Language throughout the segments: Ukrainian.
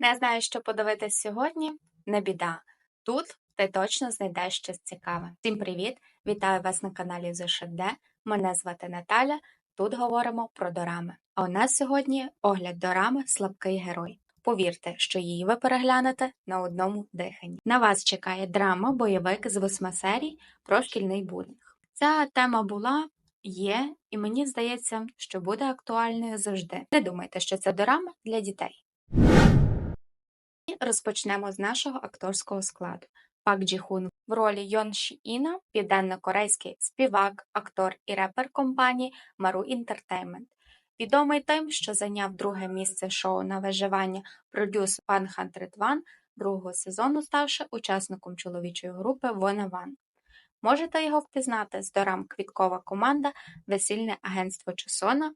Не знаю, що подивитись сьогодні? Не біда. Тут ти точно знайдеш щось цікаве. Всім привіт! Вітаю вас на каналі ЗШД. Мене звати Наталя. Тут говоримо про дорами. А у нас сьогодні огляд дорами Слабкий герой. Повірте, що її ви переглянете на одному диханні. На вас чекає драма, бойовик з восьми серій про шкільний булінг. Ця тема була, є, і мені здається, що буде актуальною завжди. Не думайте, що це дорама для дітей. Розпочнемо з нашого акторського складу. Пак Джі Хун в ролі Йон Ші Іна, південно-корейський співак, актор і репер компанії Maru Entertainment. Відомий тим, що зайняв друге місце шоу на виживання Produce 101 другого сезону, ставши учасником чоловічої групи One One. Можете його впізнати з дорам Квіткова команда, Весільне агентство Чосона,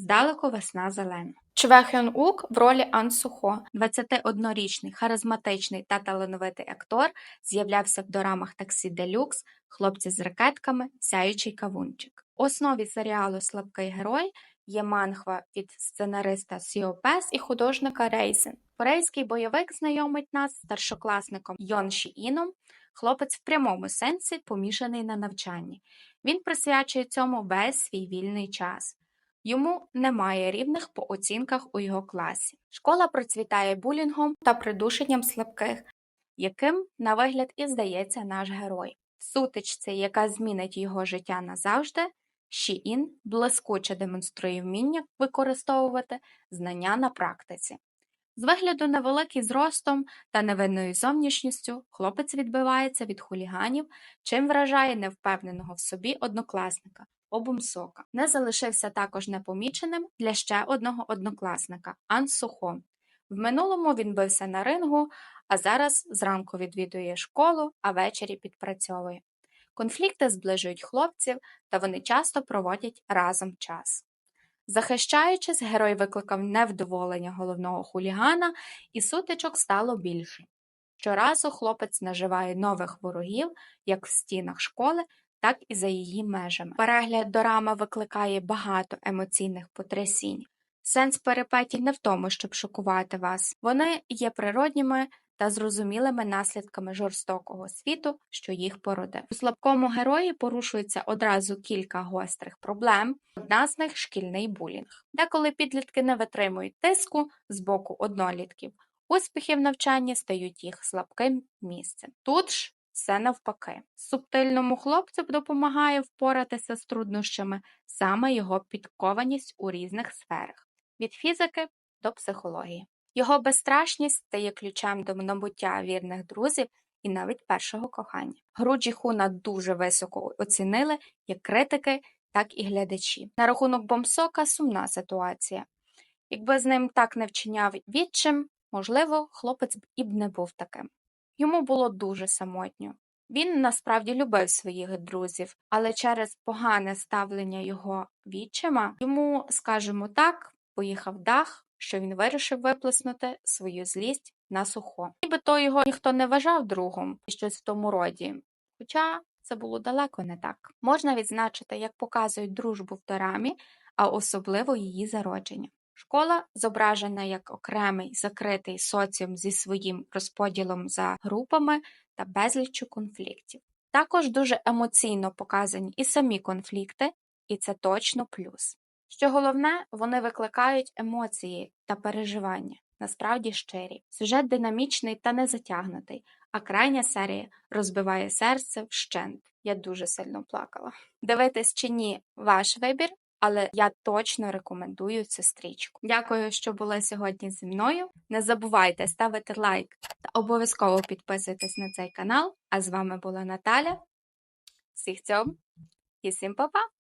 Здалеку весна зелена. Чве Хьон Ук в ролі Ан Сухо, 21-річний, харизматичний та талановитий актор, з'являвся в дорамах Таксі Делюкс, Хлопці з ракетками, Сяючий кавунчик. У основі серіалу Слабкий герой є манхва від сценариста Сіо Пес і художника Рейсен. Корейський бойовик знайомить нас з старшокласником Йон Ші Іном, хлопець в прямому сенсі помішаний на навчанні. Він присвячує цьому весь свій вільний час. Йому немає рівних по оцінках у його класі. Школа процвітає булінгом та придушенням слабких, яким, на вигляд, і здається наш герой. В сутичці, яка змінить його життя назавжди, Ші-Ін блискуче демонструє вміння використовувати знання на практиці. З вигляду невеликий зростом та невинною зовнішністю хлопець відбивається від хуліганів, чим вражає невпевненого в собі однокласника, Обумсока. Не залишився також непоміченим для ще одного однокласника Ан Сухо. В минулому він бився на рингу, а зараз зранку відвідує школу, а ввечері підпрацьовує. Конфлікти зближують хлопців, та вони часто проводять разом час. Захищаючись, герой викликав невдоволення головного хулігана, і сутичок стало більше. Щоразу хлопець наживає нових ворогів як в стінах школи, так і за її межами. Перегляд дорама викликає багато емоційних потрясінь. Сенс перепетій не в тому, щоб шокувати вас. Вони є природніми та зрозумілими наслідками жорстокого світу, що їх породив. У слабкому герої порушується одразу кілька гострих проблем, одна з них шкільний булінг. Деколи підлітки не витримують тиску з боку однолітків, успіхи в навчанні стають їх слабким місцем. Тут ж все навпаки. Субтильному хлопцю допомагає впоратися з труднощами саме його підкованість у різних сферах від фізики до психології. Його безстрашність стає ключем до набуття вірних друзів і навіть першого кохання. Гру Джіхуна дуже високо оцінили як критики, так і глядачі. На рахунок Бомсока сумна ситуація. Якби з ним так не вчиняв відчим, можливо, хлопець б і б не був таким. Йому було дуже самотньо. Він насправді любив своїх друзів, але через погане ставлення його відчима йому, скажімо так, поїхав дах, що він вирішив виплеснути свою злість на сухо. Нібито його ніхто не вважав другом і щось в тому роді. Хоча це було далеко не так. Можна відзначити, як показують дружбу в дорамі, а особливо її зародження. Школа зображена як окремий закритий соціум зі своїм розподілом за групами та безліччю конфліктів. Також дуже емоційно показані і самі конфлікти, і це точно плюс. Що головне, вони викликають емоції та переживання, насправді щирі. Сюжет динамічний та не затягнутий, а крайня серія розбиває серце вщент. Я дуже сильно плакала. Дивитись чи ні ваш вибір, але я точно рекомендую цю стрічку. Дякую, що були сьогодні зі мною. Не забувайте ставити лайк та обов'язково підписуйтесь на цей канал. А з вами була Наталя. Всіх цьому і всім па-па!